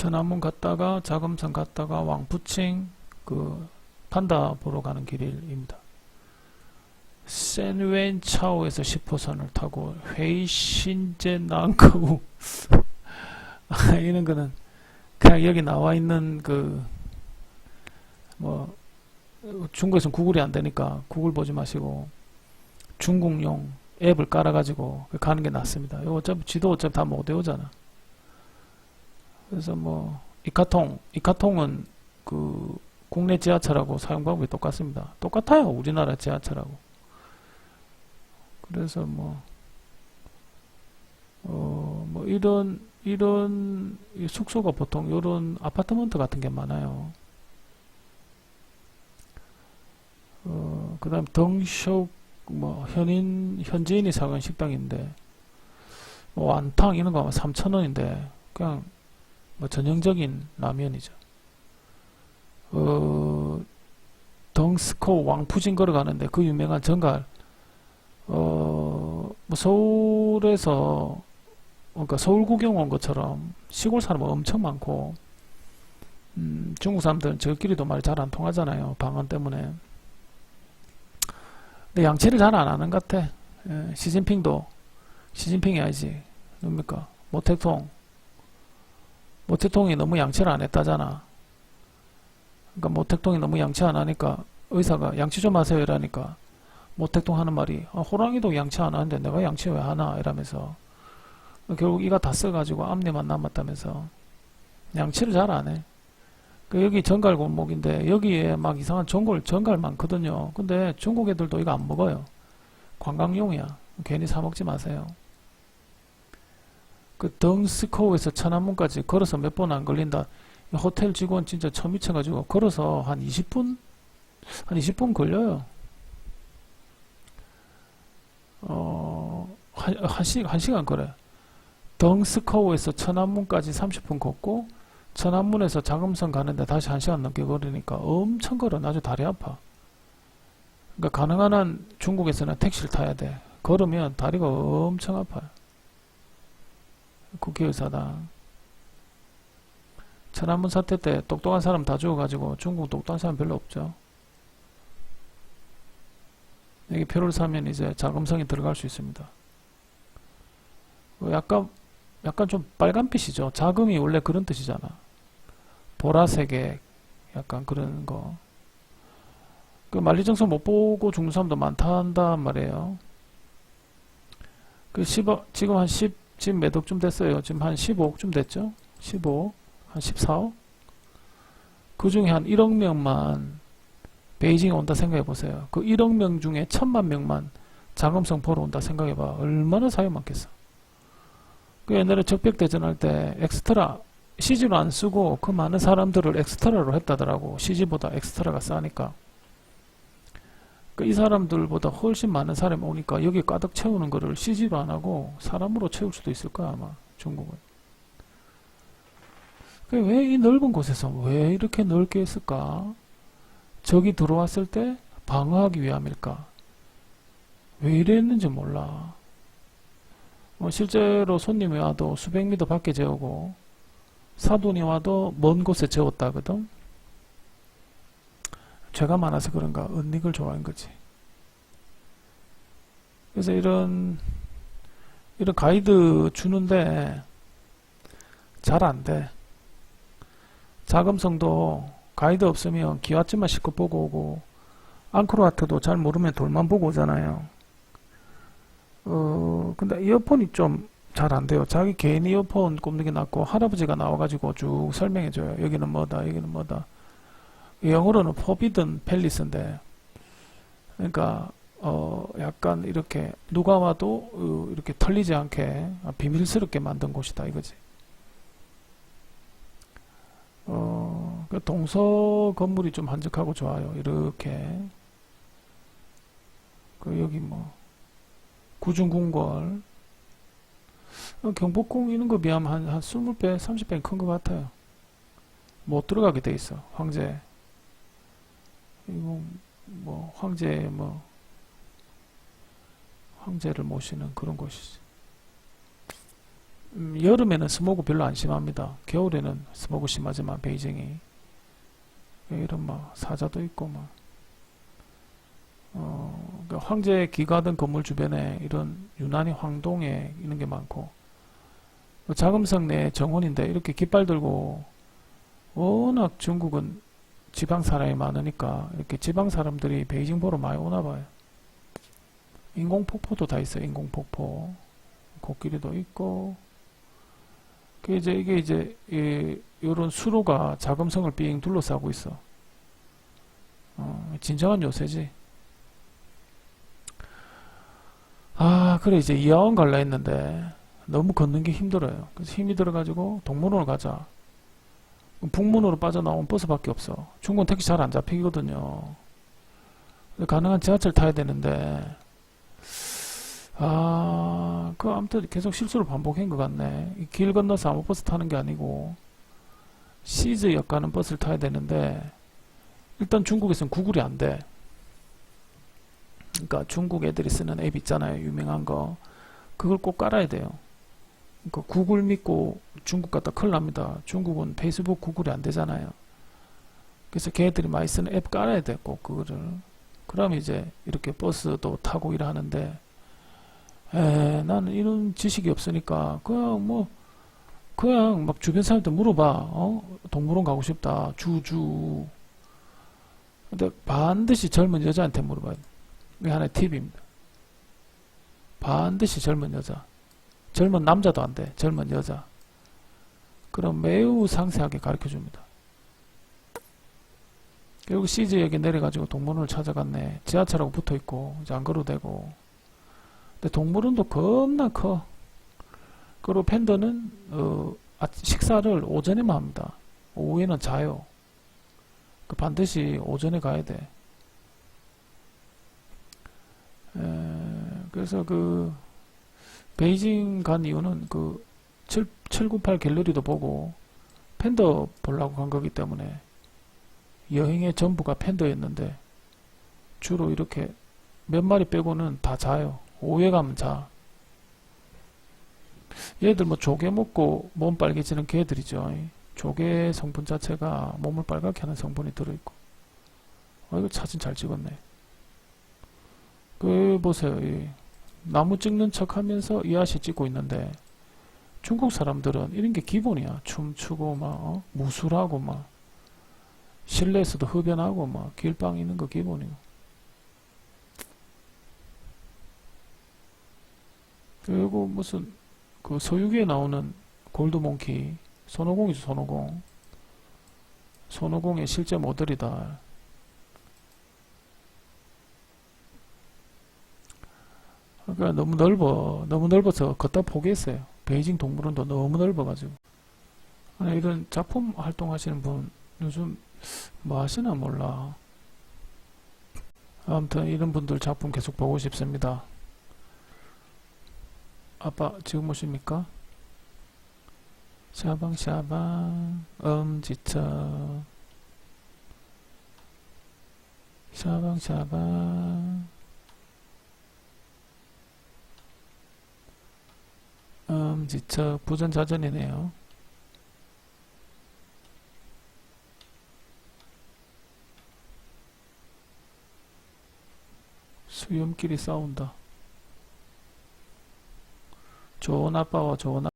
천안문 갔다가 자금성 갔다가 왕푸칭 그 판다 보러 가는 길입니다. 센웬차오에서 10호선을 타고 회신제 난커우 이런 거는 그냥 여기 나와 있는 그 뭐 중국에서는 구글이 안 되니까 구글 보지 마시고 중국용 앱을 깔아가지고 가는 게 낫습니다. 이거 어차피 지도 어차피 다 못 외우잖아. 그래서 뭐 이카통 이카통은 그 국내 지하철하고 사용 방법이 똑같습니다. 똑같아요. 우리나라 지하철하고. 그래서 뭐, 어, 뭐 이런, 이런 이 숙소가 보통 이런 아파트먼트 같은 게 많아요. 어, 그 다음 덩쇼, 뭐, 현인, 현지인이 사는 식당인데, 뭐 완탕 이런 거 하면 3,000원인데, 그냥 뭐 전형적인 라면이죠. 어, 덩스코 왕푸진 걸어가는데 그 유명한 정갈 어, 뭐 서울에서 그러니까 서울 구경 온 것처럼 시골 사람 엄청 많고 음, 중국 사람들은 저끼리도 말이 잘 안 통하잖아요 방언 때문에. 근데 양치를 잘 안 하는 것 같아. 예, 시진핑도. 시진핑이 아니지. 누굽니까? 모택통 모택통이 너무 양치를 안 했다잖아 그러니까 모택동이 너무 양치 안 하니까 의사가 양치 좀 하세요 이러니까 모택동 하는 말이 아, 호랑이도 양치 안 하는데 내가 양치 왜 하나 이러면서 결국 이가 다 써가지고 앞니만 남았다면서 양치를 잘 안 해. 그 여기 전갈 골목인데 여기에 막 이상한 전골 전갈 많거든요. 근데 중국 애들도 이거 안 먹어요. 관광용이야. 괜히 사 먹지 마세요. 그 덩스코우에서 천안문까지 걸어서 몇 번 안 걸린다. 호텔 직원 진짜 처음 미쳐가지고 걸어서 한 20분? 한 20분 걸려요. 어, 한, 한, 시, 한 시간 걸어요. 덩스커우에서 천안문까지 30분 걷고, 천안문에서 자금성 가는데 다시 한 시간 넘게 걸으니까 엄청 걸어. 아주 다리 아파. 그러니까 가능한 한 중국에서는 택시를 타야 돼. 걸으면 다리가 엄청 아파요. 국회의사당. 천안문 사태 때 똑똑한 사람 다 죽어가지고 중국 똑똑한 사람 별로 없죠. 여기 표를 사면 이제 자금성이 들어갈 수 있습니다. 어, 약간 약간 좀 빨간빛이죠. 자금이 원래 그런 뜻이잖아. 보라색의 약간 그런 거. 그 만리정성 못 보고 죽는 사람도 많단단 말이에요. 그 10억, 지금 한 10, 지금 몇 억쯤 됐어요. 지금 한 15억쯤 됐죠? 15억, 한 14억? 그 중에 한 1억 명만 베이징에 온다 생각해 보세요. 그 1억 명 중에 천만 명만 자금성 보러 온다 생각해 봐. 얼마나 사유 많겠어. 그 옛날에 적벽대전 할 때 엑스트라 CG로 안 쓰고 그 많은 사람들을 엑스트라로 했다더라고. CG보다 엑스트라가 싸니까. 그이 사람들보다 훨씬 많은 사람이 오니까 여기 가득 채우는 거를 CG로 안 하고 사람으로 채울 수도 있을 거야 아마 중국은. 왜 이 넓은 곳에서 왜 이렇게 넓게 했을까? 적이 들어왔을 때 방어하기 위함일까? 왜 이랬는지 몰라. 뭐 실제로 손님이 와도 수백 미터 밖에 재우고 사돈이 와도 먼 곳에 재웠다거든. 죄가 많아서 그런가 은닉을 좋아한 거지. 그래서 이런 이런 가이드 주는데 잘 안 돼. 자금성도 가이드 없으면 기와집만 싣고 보고 오고 앙코르와트도 잘 모르면 돌만 보고 오잖아요. 어 근데 이어폰이 좀 잘 안 돼요. 자기 개인 이어폰 꼽는 게 낫고 할아버지가 나와가지고 쭉 설명해줘요. 여기는 뭐다, 여기는 뭐다. 영어로는 포비든 팰리스인데, 그러니까 어 약간 이렇게 누가 와도 어, 이렇게 털리지 않게 비밀스럽게 만든 곳이다 이거지. 어, 그 동서 건물이 좀 한적하고 좋아요. 이렇게. 그 여기 뭐 구중궁궐 어, 경복궁 이런 거 비하면 한, 한 20배, 30배 큰것 같아요. 못 들어가게 돼 있어. 황제. 이거 뭐 황제 뭐 황제를 모시는 그런 곳이지. 음, 여름에는 스모그 별로 안 심합니다. 겨울에는 스모그 심하지만 베이징이 이런 막 사자도 있고 막 어, 그러니까 황제 기가든 건물 주변에 이런 유난히 황동에 이런 게 많고 뭐 자금성 내 정원인데 이렇게 깃발 들고 워낙 중국은 지방 사람이 많으니까 이렇게 지방 사람들이 베이징 보러 많이 오나 봐요. 인공 폭포도 다 있어요. 인공 폭포. 코끼리도 있고. 그 이제 이게 이제 이 요런 수로가 자금성을 삥 둘러싸고 있어. 어, 진정한 요새지. 아, 그래 이제 이하원 갈라 했는데 너무 걷는 게 힘들어요. 그래서 힘이 들어가지고 동문으로 가자. 북문으로 빠져나온 버스밖에 없어. 중국은 택시 잘 안 잡히거든요. 가능한 지하철 타야 되는데 아, 그 아무튼 계속 실수를 반복한 것 같네. 이길 건너서 아무 버스 타는 게 아니고 시즈역 가는 버스를 타야 되는데 일단 중국에서는 구글이 안 돼. 그러니까 중국 애들이 쓰는 앱 있잖아요. 유명한 거. 그걸 꼭 깔아야 돼요. 그러니까 구글 믿고 중국 갔다 큰일 납니다. 중국은 페이스북, 구글이 안 되잖아요. 그래서 걔들이 많이 쓰는 앱 깔아야 돼, 꼭 그거를. 그럼 이제 이렇게 버스도 타고 일하는데, 에, 나는 이런 지식이 없으니까 그냥 뭐, 그냥 막 주변 사람한테 물어봐. 어? 동물원 가고 싶다. 주주. 근데 반드시 젊은 여자한테 물어봐야 돼. 이게 하나의 팁입니다. 반드시 젊은 여자. 젊은 남자도 안 돼. 젊은 여자. 그럼 매우 상세하게 가르쳐 줍니다. 결국 CJ역에 내려가지고 동물원을 찾아갔네. 지하철하고 붙어 있고, 이제 안 걸어도 되고. 근데 동물원도 겁나 커. 그리고 팬더는, 어, 아, 식사를 오전에만 합니다. 오후에는 자요. 그 반드시 오전에 가야 돼. 에, 그래서 그, 베이징 간 이유는 그 7, 798 갤러리도 보고 팬더 보려고 간 거기 때문에 여행의 전부가 팬더였는데 주로 이렇게 몇 마리 빼고는 다 자요. 오후에 가면 자. 얘들 뭐 조개 먹고 몸 빨개지는 개들이죠. 조개 성분 자체가 몸을 빨갛게 하는 성분이 들어있고. 아, 이거 사진 잘 찍었네. 그, 보세요. 이 나무 찍는 척 하면서 이 아씨 찍고 있는데 중국 사람들은 이런 게 기본이야. 춤추고 막 어? 무술하고 막 실내에서도 흡연하고 막 길방 있는 거 기본이고. 그리고 무슨 그 서유기에 나오는 골드몽키 손오공이죠 손오공. 손오공의 실제 모델이다. 그러니까 너무 넓어. 너무 넓어서 걷다 포기했어요. 베이징 동물원도 너무 넓어가지고. 아니, 이런 작품 활동하시는 분 요즘 뭐 하시나 몰라. 아무튼 이런 분들 작품 계속 보고 싶습니다. 아빠 지금 오십니까? 샤방샤방 엄지척 샤방샤방 엄 지척 부전자전이네요. 수염끼리 싸운다. 좋은 아빠와 좋은